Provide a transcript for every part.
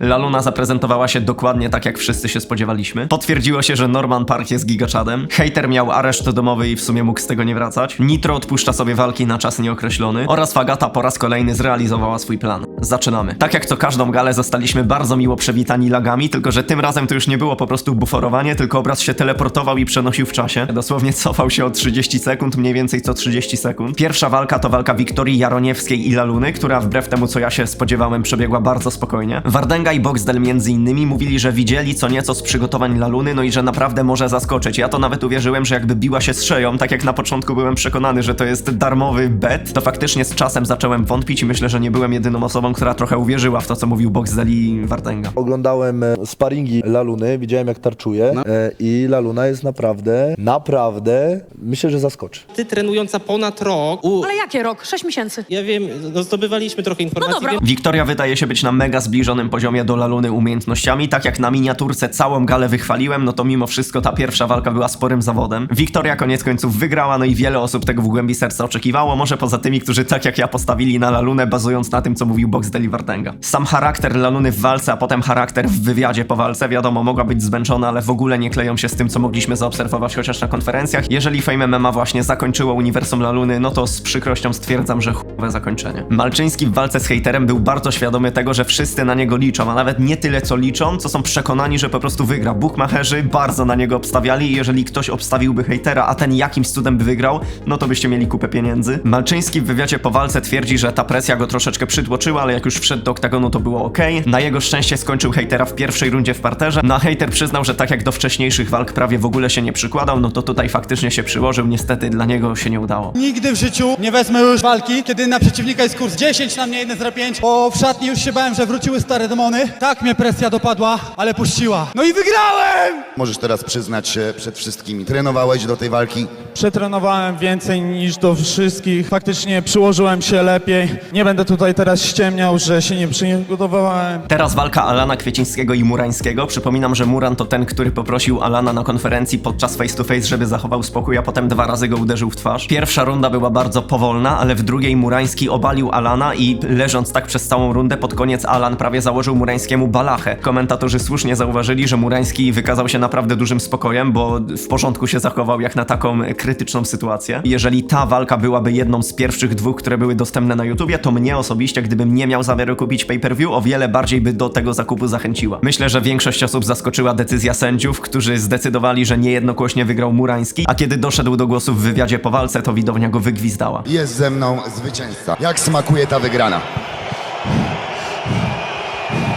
Laluna zaprezentowała się dokładnie tak, jak wszyscy się spodziewaliśmy. Potwierdziło się, że Norman Park jest gigaczadem. Hater miał areszt domowy i w sumie mógł z tego nie wracać. Nitro odpuszcza sobie walki na czas nieokreślony. Oraz Fagata po raz kolejny zrealizowała swój plan. Zaczynamy. Tak jak co każdą galę zostaliśmy bardzo miło przywitani lagami, tylko że tym razem to już nie było po prostu buforowanie, tylko obraz się teleportował i przenosił w czasie. Dosłownie cofał się o 30 sekund, mniej więcej co 30 sekund. Pierwsza walka to walka Wiktorii Jaroniewskiej i Laluny, która wbrew temu co ja się spodziewałem przebiegła bardzo spokojnie. Wardenga i Boxdel między innymi mówili, że widzieli co nieco z przygotowań Laluny, no i że naprawdę może zaskoczyć. Ja to nawet uwierzyłem, że jakby biła się z szeją, tak jak na początku byłem przekonany, że to jest darmowy bet, to faktycznie z czasem zacząłem wątpić i myślę, że nie byłem jedyną osobą, która trochę uwierzyła w to, co mówił Boxdel i Wardenga. Oglądałem e, sparingi Laluny, widziałem jak tarczuje No. e, i Laluna jest naprawdę, naprawdę, myślę, że zaskoczy. Ty trenująca ponad rok, u, Ale jakie rok? Sześć miesięcy. ja wiem, no zdobywaliśmy trochę informacji. dobra. wiem, Wiktoria wydaje się być na mega zbliżonym poziomie do Laluny umiejętnościami. Tak jak na miniaturce całą galę wychwaliłem, no to mimo wszystko ta pierwsza walka była sporym zawodem. Wiktoria koniec końców wygrała, no i wiele osób tego w głębi serca oczekiwało, może poza tymi, którzy tak jak ja postawili na Lalunę, bazując na tym, co mówił Boxdel i Wartenga. Sam charakter Laluny w walce, a potem charakter w wywiadzie po walce, wiadomo, mogła być zmęczona, ale w ogóle nie kleją się z tym, co mogliśmy zaobserwować chociaż na konferencjach. Jeżeli Fame MMA właśnie zakończyło uniwersum Laluny, no to z przykrością stwierdzam, że chujowe zakończenie. Malczyński w walce z hejterem był bardzo świadomy tego, że wszyscy na niego liczą, a nawet nie tyle co liczą, co są przekonani, że po prostu wygra. Bukmacherzy bardzo na niego obstawiali i jeżeli ktoś obstawiłby hejtera, a ten jakimś cudem by wygrał, no to byście mieli kupę pieniędzy. Malczyński w wywiadzie po walce twierdzi, że ta presja go troszeczkę przytłoczyła, ale jak już wszedł do oktagonu, to było ok. Na jego szczęście skończył hejtera w pierwszej rundzie w parterze. No a hejter przyznał, że tak jak do wcześniejszych walk prawie w ogóle się nie przykładał, no to tutaj faktycznie się przyłożył. Niestety dla niego się nie udało. Nigdy w życiu nie wezmę już walki, kiedy na przeciwnika jest kurs 10 na mnie 1-0-5, bo w szatni już się bałem, że wróciły stare demony. Tak mnie presja dopadła, ale puściła. No i wygrałem! Możesz teraz przyznać się przed wszystkimi. Trenowałeś do tej walki? Przetrenowałem więcej niż do wszystkich. Faktycznie przyłożyłem się lepiej. Nie będę tutaj teraz ściemniał, że się nie przygotowałem. Teraz walka Alana Kwiecińskiego i Murańskiego. Przypominam, że Muran to ten, który poprosił Alana na konferencji podczas face to face, żeby zachował spokój, a potem dwa razy go uderzył w twarz. Pierwsza runda była bardzo powolna, ale w drugiej Murański obalił Alana i leżąc tak przez całą rundę, pod koniec Alan prawie założył Murańskiemu balachę. Komentatorzy słusznie zauważyli, że Murański wykazał się naprawdę dużym spokojem, bo w porządku się zachował jak na taką krytyczną sytuację. Jeżeli ta walka byłaby jedną z pierwszych dwóch, które były dostępne na YouTubie, to mnie osobiście, gdybym nie miał zamiaru kupić pay-per-view, o wiele bardziej by do tego zakupu zachęciła. Myślę, że większość osób zaskoczyła decyzja sędziów, którzy zdecydowali, że niejednokłośnie wygrał Murański, a kiedy doszedł do głosu w wywiadzie po walce, to widownia go wygwizdała. Jest ze mną zwycięzca. Jak smakuje ta wygrana?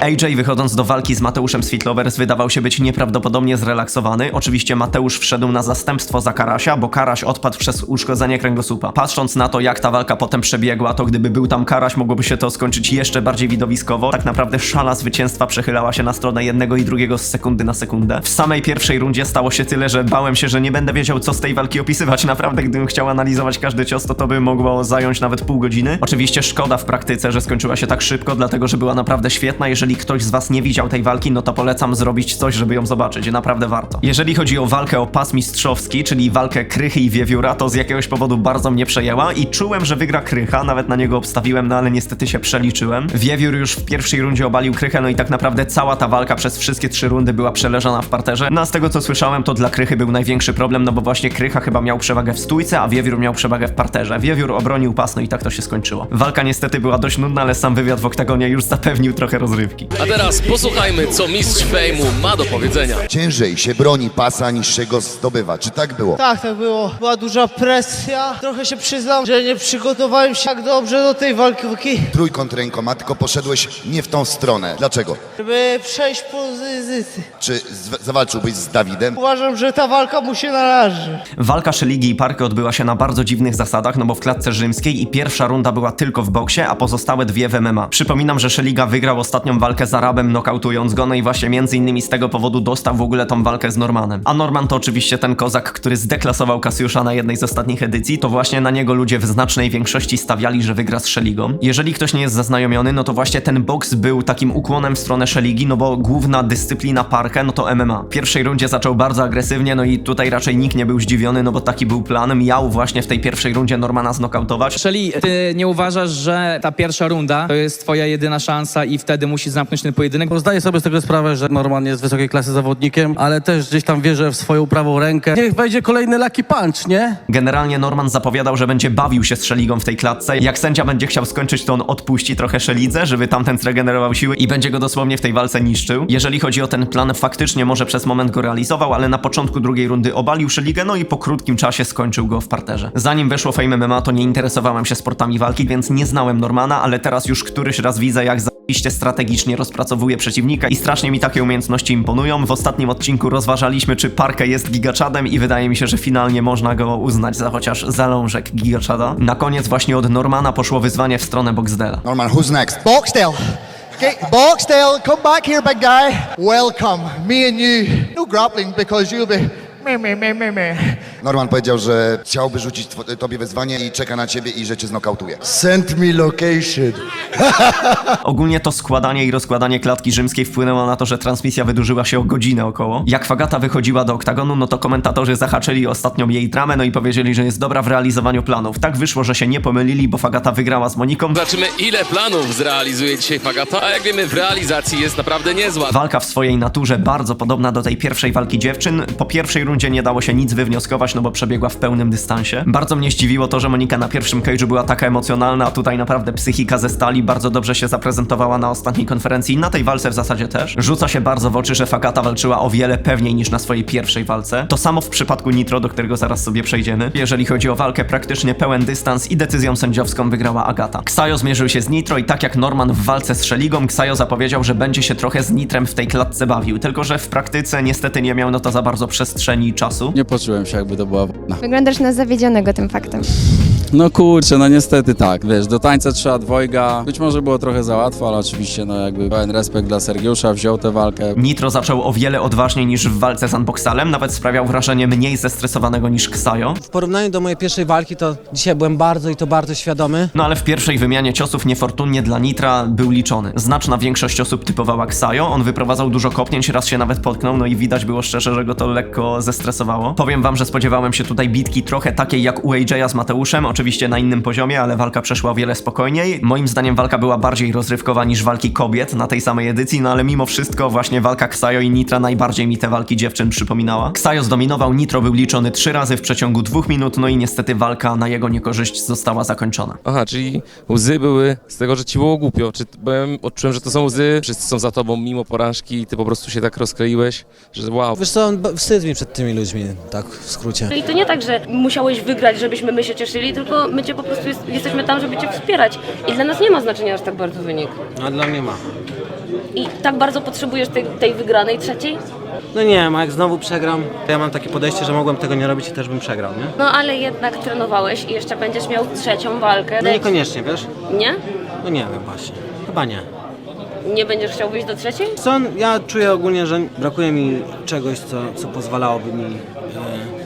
AJ wychodząc do walki z Mateuszem Sweetlovers wydawał się być nieprawdopodobnie zrelaksowany. Oczywiście Mateusz wszedł na zastępstwo za Karasia, bo Karaś odpadł przez uszkodzenie kręgosłupa. Patrząc na to, jak ta walka potem przebiegła, to gdyby był tam Karaś, mogłoby się to skończyć jeszcze bardziej widowiskowo. Tak naprawdę szala zwycięstwa przechylała się na stronę jednego i drugiego z sekundy na sekundę. W samej pierwszej rundzie stało się tyle, że bałem się, że nie będę wiedział, co z tej walki opisywać. Naprawdę, gdybym chciał analizować każdy cios, to to by mogło zająć nawet pół godziny. Oczywiście szkoda w praktyce, że skończyła się tak szybko, dlatego że była naprawdę świetna. Jeżeli ktoś z was nie widział tej walki, no to polecam zrobić coś, żeby ją zobaczyć. Naprawdę warto. Jeżeli chodzi o walkę o pas mistrzowski, czyli walkę Krychy i Wiewióra, to z jakiegoś powodu bardzo mnie przejęła i czułem, że wygra Krycha, nawet na niego obstawiłem, no ale niestety się przeliczyłem. Wiewiór już w pierwszej rundzie obalił Krychę, no i tak naprawdę cała ta walka przez wszystkie trzy rundy była przeleżana w parterze. No a z tego co słyszałem, to dla Krychy był największy problem, no bo właśnie Krycha chyba miał przewagę w stójce, a Wiewiór miał przewagę w parterze. Wiewiór obronił pas, no i tak to się skończyło. Walka niestety była dość nudna, ale sam wywiad w oktagonie już zapewnił trochę A teraz posłuchajmy, co mistrz fejmu ma do powiedzenia. Ciężej się broni pasa niż się go zdobywa. Czy tak było? Tak, tak było. Była duża presja. Trochę się przyznam, że nie przygotowałem się tak dobrze do tej walki, Trójkąt rękoma, tylko poszedłeś nie w tą stronę. Dlaczego? żeby przejść pozycję. Czy zawalczyłbyś z Dawidem? Uważam, że ta walka mu się należy. Walka Szeligi i Parky odbyła się na bardzo dziwnych zasadach, no bo w klatce rzymskiej i pierwsza runda była tylko w boksie, a pozostałe dwie w MMA. Przypominam, że Szeliga wygrał ostatnią walkę z Arabem, nokautując go, no i właśnie między innymi z tego powodu dostał w ogóle tą walkę z Normanem. A Norman to oczywiście ten kozak, który zdeklasował Kasiusza na jednej z ostatnich edycji, to właśnie na niego ludzie w znacznej większości stawiali, że wygra z Szeligą. Jeżeli ktoś nie jest zaznajomiony, no to właśnie ten boks był takim ukłonem w stronę Szeligi, no bo główna dyscyplina Parkę, no to MMA. W pierwszej rundzie zaczął bardzo agresywnie, no i tutaj raczej nikt nie był zdziwiony, no bo taki był plan. Miał właśnie w tej pierwszej rundzie Normana znokautować. Czyli ty nie uważasz, że ta pierwsza runda to jest twoja jedyna szansa i wtedy musisz zamknąć ten pojedynek. Bo Zdaję sobie z tego sprawę, że Norman jest wysokiej klasy zawodnikiem, ale też gdzieś tam wierzę w swoją prawą rękę. Niech wejdzie kolejny lucky punch, nie? Generalnie Norman zapowiadał, że będzie bawił się z Szeligą w tej klatce. Jak sędzia będzie chciał skończyć, to on odpuści trochę Szelidze, żeby tamten zregenerował siły i będzie go dosłownie w tej walce niszczył. Jeżeli chodzi o ten plan, faktycznie może przez moment go realizował, ale na początku drugiej rundy obalił Szeligę, no i po krótkim czasie skończył go w parterze. Zanim weszło Fame MMA, to nie interesowałem się sportami walki, więc nie znałem Normana, ale teraz już któryś raz widzę, jak zajebiście strategicznie rozpracowuje przeciwnika i strasznie mi takie umiejętności imponują. W ostatnim odcinku rozważaliśmy, czy Parkę jest gigaczadem i wydaje mi się, że finalnie można go uznać za chociaż zalążek gigaczada. Na koniec właśnie od Normana poszło wyzwanie w stronę Boxdela. Norman, who's next? Boxdale. Okay, Boxdale, come back here, big guy. Welcome, me and you. No grappling because you'll be me, me, me, me, me. Norman powiedział, że chciałby rzucić tw- tobie wyzwanie i czeka na ciebie i że cię znokautuje. Send me location. Ogólnie to składanie i rozkładanie klatki rzymskiej wpłynęło na to, że transmisja wydłużyła się o godzinę około. Jak Fagata wychodziła do oktagonu, no to komentatorzy zahaczyli ostatnią jej dramę, no i powiedzieli, że jest dobra w realizowaniu planów. Tak wyszło, że się nie pomylili, bo Fagata wygrała z Moniką. Zobaczymy, ile planów zrealizuje dzisiaj Fagata, a jak wiemy, w realizacji jest naprawdę niezła. Walka w swojej naturze bardzo podobna do tej pierwszej walki dziewczyn. Po pierwszej rundzie nie dało się nic wywnioskować, no bo przebiegła w pełnym dystansie. Bardzo mnie zdziwiło to, że Monika na pierwszym cage'u była taka emocjonalna, a tutaj naprawdę psychika ze stali. Bardzo dobrze się zaprezentowała na ostatniej konferencji i na tej walce w zasadzie też. Rzuca się bardzo w oczy, że Fakata walczyła o wiele pewniej niż na swojej pierwszej walce. To samo w przypadku Nitro, do którego zaraz sobie przejdziemy. Jeżeli chodzi o walkę, praktycznie pełen dystans i decyzją sędziowską wygrała Agata. Ksajo zmierzył się z Nitro i tak jak Norman w walce z Szeligą, Ksajo zapowiedział, że będzie się trochę z Nitrem w tej klatce bawił, tylko że w praktyce niestety nie miał na to za bardzo przestrzeni i czasu. Nie poczułem się, jakby to była wojna. Wyglądasz na zawiedzionego tym faktem. No kurczę, no niestety tak. Wiesz, do tańca trzeba dwojga. Być może było trochę za łatwo, ale oczywiście, no jakby pełen respekt dla Sergiusza, wziął tę walkę. Nitro zaczął o wiele odważniej niż w walce z Unboxalem, nawet sprawiał wrażenie mniej zestresowanego niż Ksajo. W porównaniu do mojej pierwszej walki, to dzisiaj byłem bardzo i to bardzo świadomy. No ale w pierwszej wymianie ciosów niefortunnie dla Nitra był liczony. Znaczna większość osób typowała Ksajo, on wyprowadzał dużo kopnięć, raz się nawet potknął, no i widać było szczerze, że go to lekko zestresowało. Powiem wam, że spodziewałem się tutaj bitki trochę takiej jak u AJ'a z Mateuszem, oczywiście na innym poziomie, ale walka przeszła o wiele spokojniej. Moim zdaniem walka była bardziej rozrywkowa niż walki kobiet na tej samej edycji, no ale mimo wszystko właśnie walka Ksajo i Nitra najbardziej mi te walki dziewczyn przypominała. Ksajo zdominował, Nitro był liczony trzy razy w przeciągu dwóch minut, no i niestety walka na jego niekorzyść została zakończona. Aha, czyli łzy były z tego, że ci było głupio. Czy byłem, odczułem, że to są łzy, wszyscy są za tobą mimo porażki i ty po prostu się tak rozkleiłeś, że wow. Wiesz co, wstyd mi przed tymi ludźmi, tak w skrócie. I to nie tak, że musiałeś wygrać, żebyśmy my się cieszyli, tylko my cię po prostu jest, jesteśmy tam, żeby cię wspierać. I dla nas nie ma znaczenia aż tak bardzo wynik. A dla mnie ma. I tak bardzo potrzebujesz tej, tej wygranej trzeciej? No nie a jak znowu przegram, to ja mam takie podejście, że mogłem tego nie robić i też bym przegrał, nie? No ale jednak trenowałeś i jeszcze będziesz miał trzecią walkę. No niekoniecznie, wiesz? Nie? No nie wiem właśnie. Chyba nie. Nie będziesz chciał wyjść do trzeciej? Co, ja czuję ogólnie, że brakuje mi czegoś, co, co pozwalałoby mi e,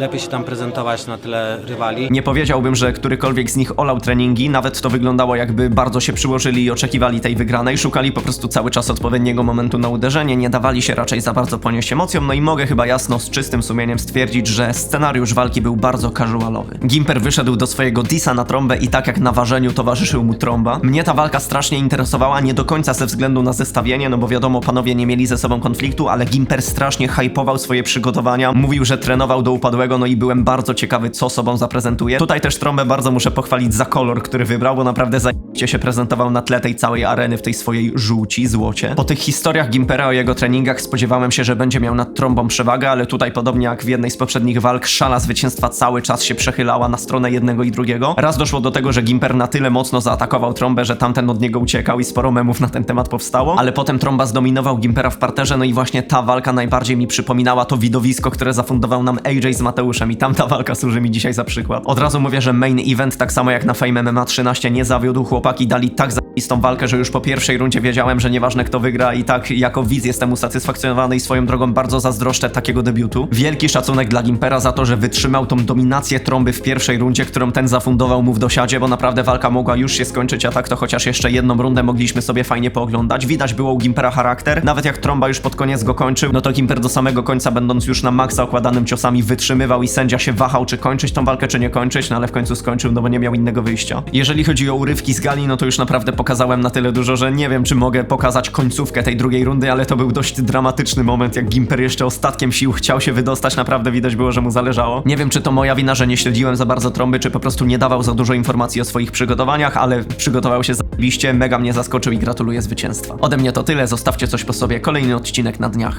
lepiej się tam prezentować na tyle rywali. Nie powiedziałbym, że którykolwiek z nich olał treningi, nawet to wyglądało jakby bardzo się przyłożyli i oczekiwali tej wygranej, szukali po prostu cały czas odpowiedniego momentu na uderzenie, nie dawali się raczej za bardzo ponieść emocjom, no i mogę chyba jasno z czystym sumieniem stwierdzić, że scenariusz walki był bardzo casualowy. Gimper wyszedł do swojego disa na trąbę i tak jak na ważeniu towarzyszył mu trąba. Mnie ta walka strasznie interesowała, nie do końca ze względu na zestawienie, no bo wiadomo, panowie nie mieli ze sobą konfliktu, ale Gimper strasznie hypował swoje przygotowania, mówił, że trenował do upadłego, no i byłem bardzo ciekawy, co sobą zaprezentuje. Tutaj też trąbę bardzo muszę pochwalić za kolor, który wybrał, bo naprawdę zajebiście się prezentował na tle tej całej areny w tej swojej żółci, złocie. Po tych historiach Gimpera o jego treningach spodziewałem się, że będzie miał nad trąbą przewagę, ale tutaj podobnie jak w jednej z poprzednich walk, szala zwycięstwa cały czas się przechylała na stronę jednego i drugiego. Raz doszło do tego, że Gimper na tyle mocno zaatakował trąbę, że tamten od niego uciekał i sporo memów na ten temat powstało, ale potem trąba zdominował Gimpera w parterze, no i właśnie ta walka najbardziej mi przypominała to widowisko, które zafundował nam AJ z Mateuszem i tamta walka służy mi dzisiaj za przykład. Od razu mówię, że main event, tak samo jak na Fame MMA 13 nie zawiódł, chłopaki dali tak zajebistą walkę, że już po pierwszej rundzie wiedziałem, że nieważne kto wygra i tak jako widz jestem usatysfakcjonowany i swoją drogą bardzo zazdroszczę takiego debiutu. Wielki szacunek dla Gimpera za to, że wytrzymał tą dominację trąby w pierwszej rundzie, którą ten zafundował mu w dosiadzie, bo naprawdę walka mogła już się skończyć, a tak to chociaż jeszcze jedną rundę mogliśmy sobie fajnie pooglądać. Widać było u Gimpera charakter, nawet jak trąba już pod koniec go kończył, no to Gimper do samego końca będąc już na maksa okładanym ciosami wytrzymywał i sędzia się wahał, czy kończyć tą walkę, czy nie kończyć, no ale w końcu skończył, no bo nie miał innego wyjścia. Jeżeli chodzi o urywki z gali, no to już naprawdę pokazał pokazałem na tyle dużo, że nie wiem, czy mogę pokazać końcówkę tej drugiej rundy, ale to był dość dramatyczny moment, jak Gimper jeszcze ostatkiem sił chciał się wydostać, naprawdę widać było, że mu zależało. Nie wiem, czy to moja wina, że nie śledziłem za bardzo trąby, czy po prostu nie dawał za dużo informacji o swoich przygotowaniach, ale przygotował się zajebiście, mega mnie zaskoczył i gratuluję zwycięstwa. Ode mnie to tyle, zostawcie coś po sobie, kolejny odcinek na dniach.